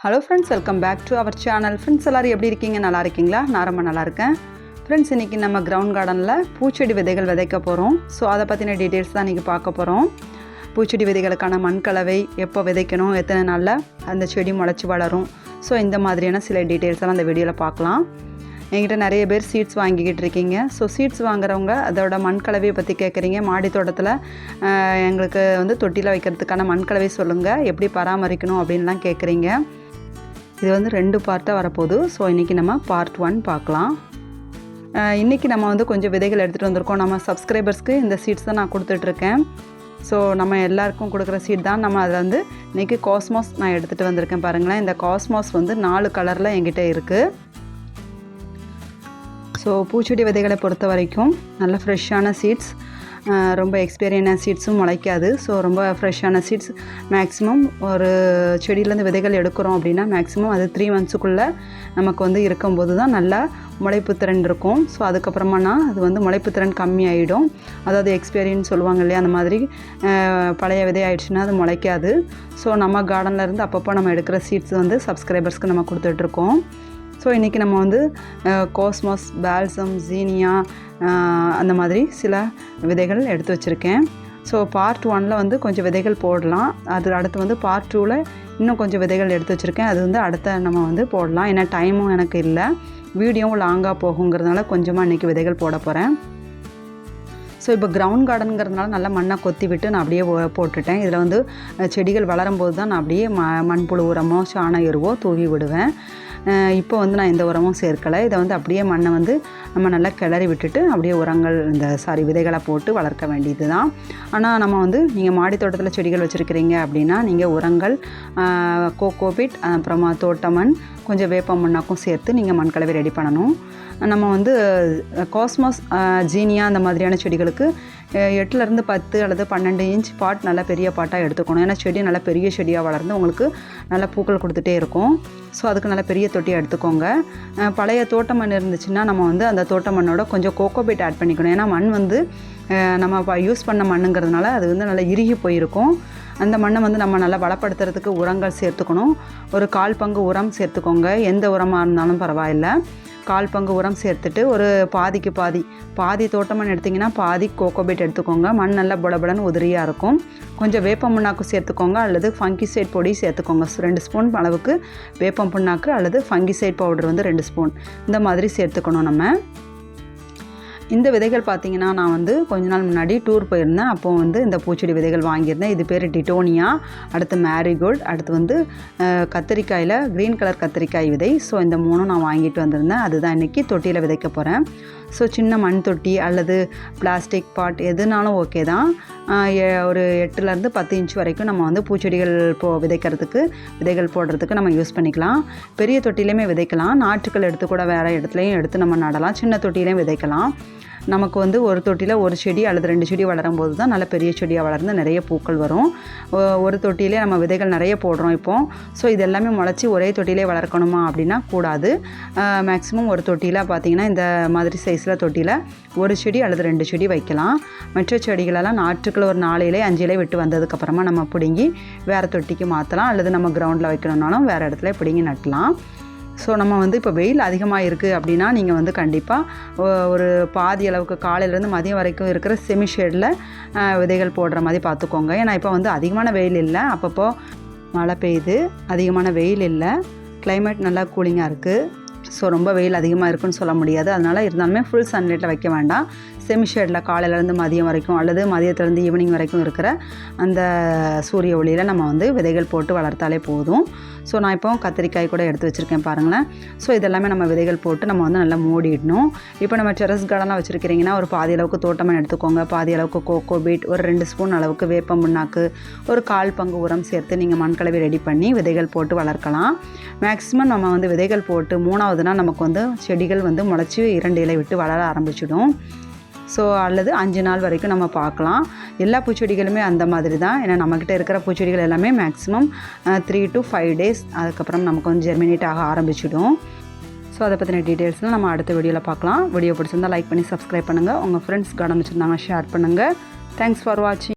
Hello friends welcome back to our channel friends எல்லோரும் எப்படி இருக்கீங்க? நல்லா இருக்கீங்களா? நான் ரொம்ப நல்லா இருக்கேன். ஃப்ரெண்ட்ஸ் இன்றைக்கி நம்ம கிரவுண்ட் கார்டனில் பூச்செடி விதைகள் விதைக்க போகிறோம் ஸோ அதை பற்றின டீட்டெயில்ஸ் தான் இன்றைக்கி பார்க்க போகிறோம் பூச்செடி விதைகளுக்கான மண் கலவை எப்போ விதைக்கணும் எத்தனை நாளில் அந்த செடி முளைச்சி வளரும். ஸோ இந்த மாதிரியான சில டீட்டெயில்ஸ் எல்லாம் அந்த வீடியோவில் பார்க்கலாம். என்கிட்ட நிறைய பேர் சீட்ஸ் வாங்கிக்கிட்டு இருக்கீங்க. ஸோ சீட்ஸ் வாங்குறவங்க அதோட மண் கலவையை பற்றி கேட்குறீங்க மாடி தோட்டத்தில் எங்களுக்கு வந்து தொட்டியில் வைக்கிறதுக்கான மண் கலவை சொல்லுங்கள் எப்படி பராமரிக்கணும் அப்படின்லாம் கேட்குறீங்க இது வந்து ரெண்டு பார்ட்டாக வரப்போகுது. ஸோ இன்றைக்கி நம்ம பார்ட் ஒன் பார்க்கலாம். இன்றைக்கி நம்ம வந்து கொஞ்சம் விதைகள் எடுத்துகிட்டு வந்திருக்கோம். நம்ம சப்ஸ்கிரைபர்ஸ்க்கு இந்த சீட்ஸ் தான் நான் கொடுத்துட்ருக்கேன். ஸோ நம்ம எல்லாருக்கும் கொடுக்குற சீட் தான். நம்ம அதில் வந்து இன்றைக்கி காஸ்மாஸ் நான் எடுத்துகிட்டு வந்திருக்கேன் பாருங்களேன். இந்த காஸ்மாஸ் வந்து நாலு கலரில் என்கிட்ட இருக்குது ஸோ பூச்செடி விதைகளை பொறுத்த வரைக்கும் நல்ல ஃப்ரெஷ்ஷான சீட்ஸ் ரொம்ப எக்ஸ்பீரியனான சீட்ஸும் முளைக்காது. ஸோ ரொம்ப ஃப்ரெஷ்ஷான சீட்ஸ் மேக்ஸிமம் ஒரு செடியிலேருந்து விதைகள் எடுக்கிறோம் அப்படின்னா மேக்ஸிமம் அது த்ரீ மந்த்ஸுக்குள்ளே நமக்கு வந்து இருக்கும்போது தான் நல்லா முளைப்பு திறன் இருக்கும். ஸோ அதுக்கப்புறமானா அது வந்து முளைப்பு திறன் கம்மியாயிடும் அதாவது எக்ஸ்பீரியன்ஸ் சொல்லுவாங்க இல்லையா அந்த மாதிரி பழைய விதை ஆயிடுச்சுன்னா அது முளைக்காது. ஸோ நம்ம கார்டன்லேருந்து அப்பப்போ நம்ம எடுக்கிற சீட்ஸ் வந்து சப்ஸ்கிரைபர்ஸ்க்கு நம்ம கொடுத்துட்ருக்கோம் ஸோ இன்றைக்கி நம்ம வந்து கோஸ்மாஸ் பால்சம் ஜீனியா அந்த மாதிரி சில விதைகள் எடுத்து வச்சுருக்கேன். ஸோ பார்ட் ஒனில் வந்து கொஞ்சம் விதைகள் போடலாம். அது அடுத்து வந்து பார்ட் டூவில் இன்னும் கொஞ்சம் விதைகள் எடுத்து வச்சுருக்கேன். அது வந்து அடுத்த நம்ம வந்து போடலாம். ஏன்னா டைமும் எனக்கு இல்லை. வீடியோவும் லாங்காக போகுங்கிறதுனால கொஞ்சமாக இன்றைக்கி விதைகள் போட போகிறேன் ஸோ இப்போ கிரவுண்ட் கார்டனுங்கிறதுனால நல்லா மண்ணை கொத்தி விட்டு நான் அப்படியே போட்டுட்டேன். இதில் வந்து செடிகள் வளரும்போது தான் நான் அப்படியே ம மண்புழு உரமோ சாண எருவோ தூவி விடுவேன். இப்போ வந்து நான் எந்த உரமும் சேர்க்கலை. இதை வந்து அப்படியே மண்ணை வந்து நம்ம நல்லா கிளறி விட்டுட்டு அப்படியே உரங்கள் இந்த சாரி விதைகளை போட்டு வளர்க்க வேண்டியது தான் ஆனால் நம்ம வந்து நீங்கள் மாடி தோட்டத்தில் செடிகள் வச்சுருக்கிறீங்க அப்படின்னா நீங்கள் உரங்கள் கோகோபிட் அப்புறமா தோட்டமண் கொஞ்சம் வேப்ப மண்ணாக்கும் சேர்த்து நீங்கள் மண்கலவை ரெடி பண்ணணும். நம்ம வந்து காஸ்மாஸ் ஜீனியா அந்த மாதிரியான செடிகளுக்கு எட்டுலேருந்து பத்து அல்லது பன்னெண்டு இன்ச் பாட் நல்லா பெரிய பாட்டாக எடுத்துக்கணும். ஏன்னா செடி நல்லா பெரிய செடியாக வளர்ந்து உங்களுக்கு நல்லா பூக்கள் கொடுத்துட்டே இருக்கும். ஸோ அதுக்கு நல்லா பெரிய தொட்டியாக எடுத்துக்கோங்க. பழைய தோட்ட மண் இருந்துச்சுன்னா நம்ம வந்து அந்த தோட்ட மண்ணோட கொஞ்சம் கோகோபீட் ஆட் பண்ணிக்கணும். ஏன்னா மண் வந்து நம்ம யூஸ் பண்ண மண்ணுங்கிறதுனால அது வந்து நல்லா இறுகி போயிருக்கும். அந்த மண்ணை வந்து நம்ம நல்லா வளப்படுத்துறதுக்கு உரங்கள் சேர்த்துக்கணும். ஒரு கால் பங்கு உரம் சேர்த்துக்கோங்க. எந்த உரமாக இருந்தாலும் பரவாயில்ல. கால் பங்கு உரம் சேர்த்துட்டு ஒரு பாதிக்கு பாதி பாதி தோட்டமண் எடுத்திங்கன்னா பாதி கோகோபீட் எடுத்துக்கோங்க. மண் நல்லா புலபுலன்னு உதிரியாக இருக்கும். கொஞ்சம் வேப்பம் புண்ணாக்கு சேர்த்துக்கோங்க. அல்லது ஃபங்கிசைட் பொடி சேர்த்துக்கோங்க. ரெண்டு ஸ்பூன் அளவுக்கு வேப்பம் புண்ணாக்கு அல்லது ஃபங்கிசைட் பவுடர் வந்து ரெண்டு ஸ்பூன். இந்த மாதிரி சேர்த்துக்கணும் நம்ம. இந்த விதைகள் பார்த்தீங்கன்னா நான் வந்து கொஞ்ச நாள் முன்னாடி டூர் போயிருந்தேன். அப்போ வந்து இந்த பூச்செடி விதைகள் வாங்கியிருந்தேன். இது பேர் டிட்டோனியா அடுத்து மேரிகோல்ட் அடுத்து வந்து கத்திரிக்காயில் க்ரீன் கலர் கத்திரிக்காய் விதை. ஸோ இந்த மூணும் நான் வாங்கிட்டு வந்திருந்தேன். அதுதான் இன்றைக்கி தொட்டியில் விதைக்க போகிறேன் ஸோ சின்ன மண் தொட்டி அல்லது பிளாஸ்டிக் பாட் எதுனாலும் ஓகே தான். ஒரு எட்டுலேருந்து பத்து இன்ச் வரைக்கும் நம்ம வந்து பூச்செடிகள் போ விதைக்கிறதுக்கு விதைகள் போடுறதுக்கு நம்ம யூஸ் பண்ணிக்கலாம். பெரிய தொட்டிலையுமே விதைக்கலாம். நாற்றுக்கள் எடுத்து கூட வேறு இடத்துலையும் எடுத்து நம்ம நடலாம். சின்ன தொட்டிலையும் விதைக்கலாம். நமக்கு வந்து ஒரு தொட்டியில் ஒரு செடி அல்லது ரெண்டு செடி வளரும் போது தான் நல்ல பெரிய செடியாக வளர்ந்து நிறைய பூக்கள் வரும். ஒரு தொட்டியிலே நம்ம விதைகள் நிறைய போடுறோம் இப்போ. ஸோ இது எல்லாமே முளைச்சி ஒரே தொட்டியிலே வளர்க்கணுமா அப்படின்னா கூடாது. மேக்ஸிமம் ஒரு தொட்டியில் பார்த்தீங்கன்னா இந்த மாதிரி சைஸில் தொட்டியில் ஒரு செடி அல்லது ரெண்டு செடி வைக்கலாம். மற்ற செடிகளெல்லாம் நாற்றுக்கள் ஒரு நாலு இலை விட்டு வந்ததுக்கப்புறமா நம்ம பிடுங்கி வேறு தொட்டிக்கு மாற்றலாம் அல்லது நம்ம கிரவுண்டில் வைக்கணுன்னாலும் வேறு இடத்துல பிடுங்கி நட்டலாம். ஸோ நம்ம வந்து இப்போ வெயில் அதிகமாக இருக்குது அப்படின்னா நீங்கள் வந்து கண்டிப்பாக ஒரு பாதி அளவுக்கு காலையிலேருந்து மதியம் வரைக்கும் இருக்கிற செமி ஷேடில் விதைகள் போடுற மாதிரி பார்த்துக்கோங்க ஏன்னா இப்போ வந்து அதிகமான வெயில் இல்லை. அப்பப்போ மழை பெய்யுது. அதிகமான வெயில் இல்லை. கிளைமேட் நல்லா கூலிங்காக இருக்குது ஸோ ரொம்ப வெயில் அதிகமாக இருக்குன்னு சொல்ல முடியாது. அதனால் இருந்தாலுமே ஃபுல் சன்லைட்டில் வைக்க வேண்டாம். செமி ஷேடில் காலையிலேருந்து மதியம் வரைக்கும் அல்லது மதியத்துலேருந்து ஈவினிங் வரைக்கும் இருக்கிற அந்த சூரிய ஒளியில் நம்ம வந்து விதைகள் போட்டு வளர்த்தாலே போதும். ஸோ நான் இப்போ கத்திரிக்காய் கூட எடுத்து வச்சுருக்கேன் பாருங்களேன். ஸோ இதெல்லாமே நம்ம விதைகள் போட்டு நம்ம வந்து நல்லா மூடிடணும். இப்போ நம்ம டெரஸ் கார்டனாக வச்சுருக்கிறீங்கன்னா ஒரு பாதி அளவுக்கு தோட்டமாக எடுத்துக்கோங்க. பாதி அளவுக்கு கோகோ பீட் ஒரு ரெண்டு ஸ்பூன் அளவுக்கு வேப்பம் புண்ணாக்கு ஒரு கால் பங்கு உரம் சேர்த்து நீங்கள் மண்கலவை ரெடி பண்ணி விதைகள் போட்டு வளர்க்கலாம். மேக்ஸிமம் நம்ம வந்து விதைகள் போட்டு மூணாவது நமக்கு வந்து செடிகள் வந்து முளைச்சி இரண்டு இலை விட்டு வளர ஆரம்பிச்சிடும். ஸோ அல்லது அஞ்சு நாள் வரைக்கும் நம்ம பார்க்கலாம். எல்லா பூச்செடிகளுமே அந்த மாதிரி தான். ஏன்னா நம்மக்கிட்ட இருக்கிற பூச்செடிகள் எல்லாமே maximum three to five days அதுக்கப்புறம் நமக்கு வந்து ஜெர்மினேட் ஆக ஆரம்பிச்சிடும். ஸோ அதை பற்றின டீட்டெயில்ஸ்லாம் நம்ம அடுத்த வீடியோவில் பார்க்கலாம். வீடியோ பிடிச்சிருந்தால் லைக் பண்ணி சப்ஸ்கிரைப் பண்ணுங்கள் உங்கள் ஃப்ரெண்ட்ஸ் கார்டன் வச்சுருந்தாங்க ஷேர் பண்ணுங்கள் தேங்க்ஸ் ஃபார் வாட்சிங்